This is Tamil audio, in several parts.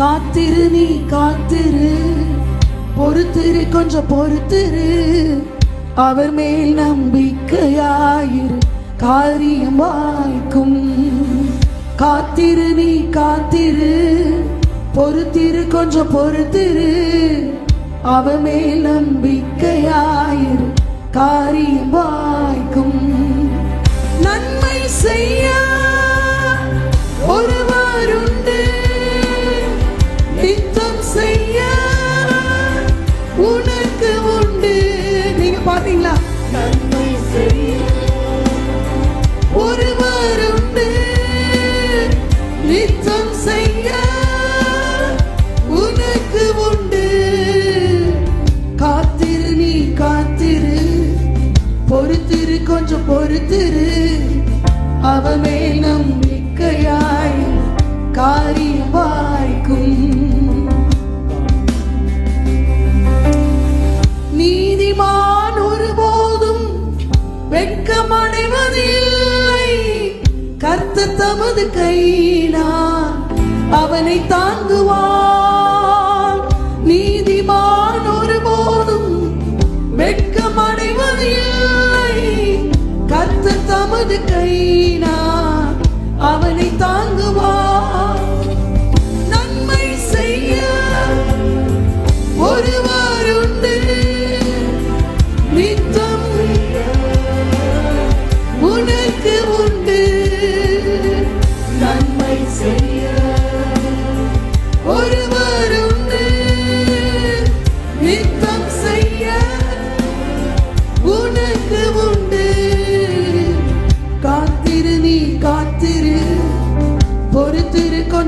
காத்திரு நீ காத்திரு. பொறுத்திரு கொஞ்சம் பொறுத்திரு. அவர் மேல் நம்பிக்கையாயிரு. காரியம் வாய்க்கும். காத்திரு நீ காத்திரு. பொறுத்திரு கொஞ்சம் பொறுத்திரு. அவர் மேல் நம்பிக்கையாயிரு. காரியம் பொறுத்திரு கொஞ்சம் பொறுத்திரு. அவமே நம்பிக்கையாய் காரியம் வாய்க்கும். நீதிமான் ஒருபோதும் வெட்கமடைவதில்லை. கர்த்த தமது கையினார் அவனை தாங்குவான். நீதிமான் ஒருபோதும் வெட்கமடைவதில்லை. கர்த்த தமது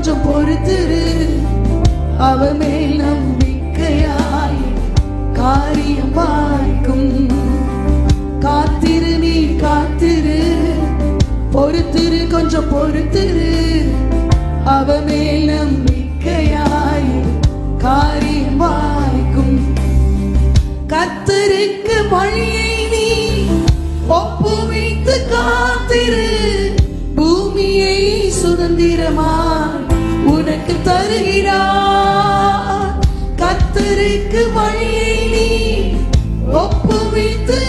கொஞ்சம் பொறுத்திரு. அவமே நம்பிக்கையாய் காரியம் வாய்க்கும் காத்திரு நீ காத்திரு. பொறுத்திரு கொஞ்சம் பொறுத்திரு. அவமே நம்பிக்கையாய் காரியம் வாய்க்கும் கத்தருக்கு வழியை நீ ஒப்புவித்து காத்திரு. பூமியை சுதந்திரமா தருகிறார். கத்தருக்கு வழியை நீ ஒப்புவித்து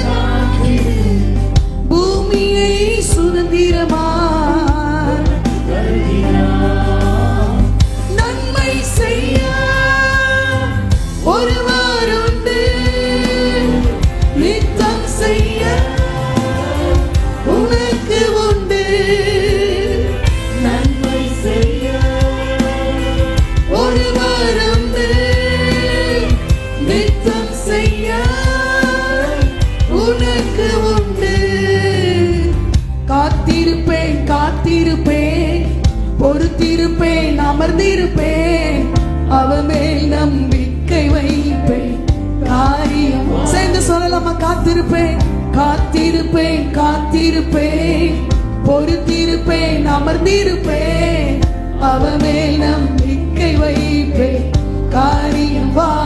பூமியை சுதந்திரமா காத்திருப்பேன் பொறுத்திருப்பேன் அமர்ந்திருப்பேன். அவ நம்பிக்கை வைப்பேன். காரியம். சேர்ந்து சொல்லலாமா? காத்திருப்பேன். காத்திருப்பேன் காத்திருப்பேன். பொறுத்திருப்பேன் அமர்ந்திருப்பேன். அவ நம்பிக்கை வைப்பேன். காரியம் வா.